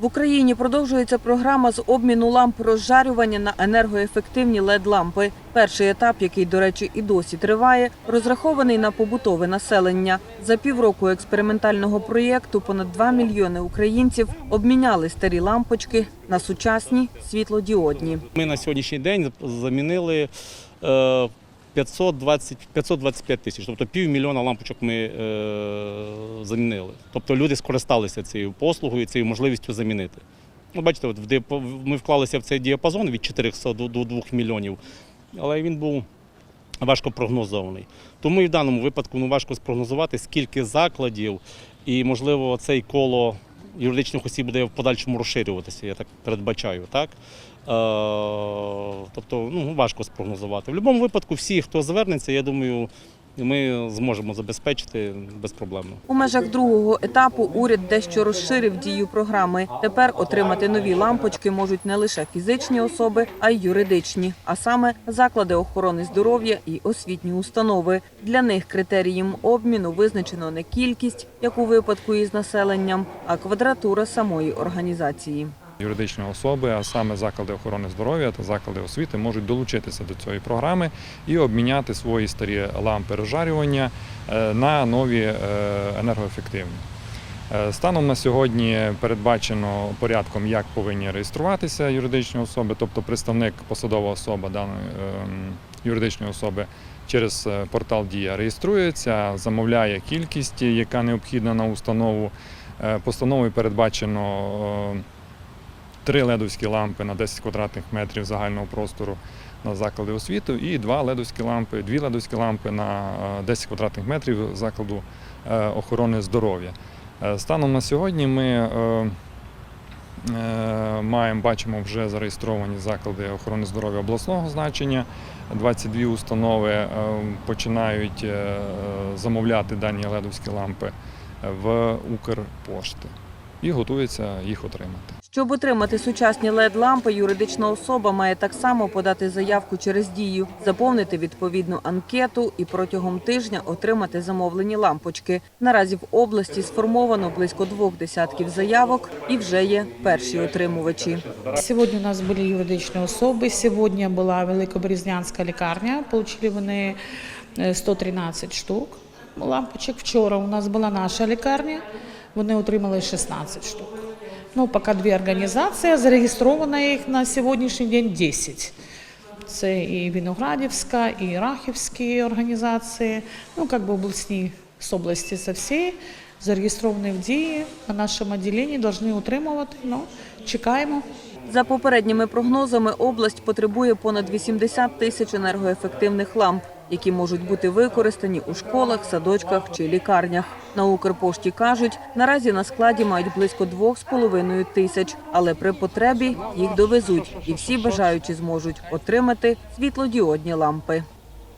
В Україні продовжується програма з обміну ламп розжарювання на енергоефективні LED-лампи. Перший етап, який, до речі, і досі триває, розрахований на побутове населення. За півроку експериментального проєкту понад 2 мільйони українців обміняли старі лампочки на сучасні світлодіодні. Ми на сьогоднішній день замінили е, 520, 525 тисяч, тобто півмільйона лампочок ми е, замінили. Тобто люди скористалися цією послугою, цією можливістю замінити. Ну, бачите, от ми вклалися в цей діапазон від 400 до, до 2 мільйонів, але він був важко прогнозований. Тому і в даному випадку ну, важко спрогнозувати, скільки закладів, і, можливо, цей коло юридичних осіб буде в подальшому розширюватися, я так передбачаю. Так? Е, тобто ну, важко спрогнозувати. В будь-якому випадку, всі, хто звернеться, я думаю, ми зможемо забезпечити безпроблемно. У межах другого етапу уряд дещо розширив дію програми. Тепер отримати нові лампочки можуть не лише фізичні особи, а й юридичні, а саме заклади охорони здоров'я і освітні установи. Для них критерієм обміну визначено не кількість, як у випадку із населенням, а квадратура самої організації. Юридичні особи, а саме заклади охорони здоров'я та заклади освіти, можуть долучитися до цієї програми і обміняти свої старі лампи розжарювання е, на нові е, енергоефективні. Е, Станом на сьогодні передбачено порядком, як повинні реєструватися юридичні особи, тобто представник, посадова особа даної ем, юридичної особи через портал Дія реєструється, замовляє кількість, яка необхідна на установу. Постановою передбачено е, три ледовські лампи на 10 квадратних метрів загального простору на заклади освіти і два ледовські лампи, дві ледовські лампи на е, 10 квадратних метрів закладу е, охорони здоров'я. Е, Станом на сьогодні ми е, е, маємо, бачимо вже зареєстровані заклади охорони здоров'я обласного значення. 22 установи е, починають е, замовляти дані ледовські лампи в Укрпошти і готуються їх отримати. Щоб отримати сучасні LED-лампи, юридична особа має так само подати заявку через дію, заповнити відповідну анкету і протягом тижня отримати замовлені лампочки. Наразі в області сформовано близько двох десятків заявок і вже є перші отримувачі. Сьогодні у нас були юридичні особи. Сьогодні була Великобрізнянська лікарня. Получили вони е, 113 штук лампочок. Вчора у нас була наша лікарня. Вони отримали 16 штук. Ну, поки дві організації, зареєстровано їх на сьогоднішній день 10. Це і Виноградівська, і Рахівські організації, ну, як би обласні з області це всі зареєстровані в дії на нашому відділенні, повинні утримувати. Ну, чекаємо. За попередніми прогнозами, область потребує понад 80 тисяч енергоефективних ламп, які можуть бути використані у школах, садочках чи лікарнях. На Укрпошті кажуть, наразі на складі мають близько 2,5 тисяч, але при потребі їх довезуть, і всі бажаючі зможуть отримати світлодіодні лампи.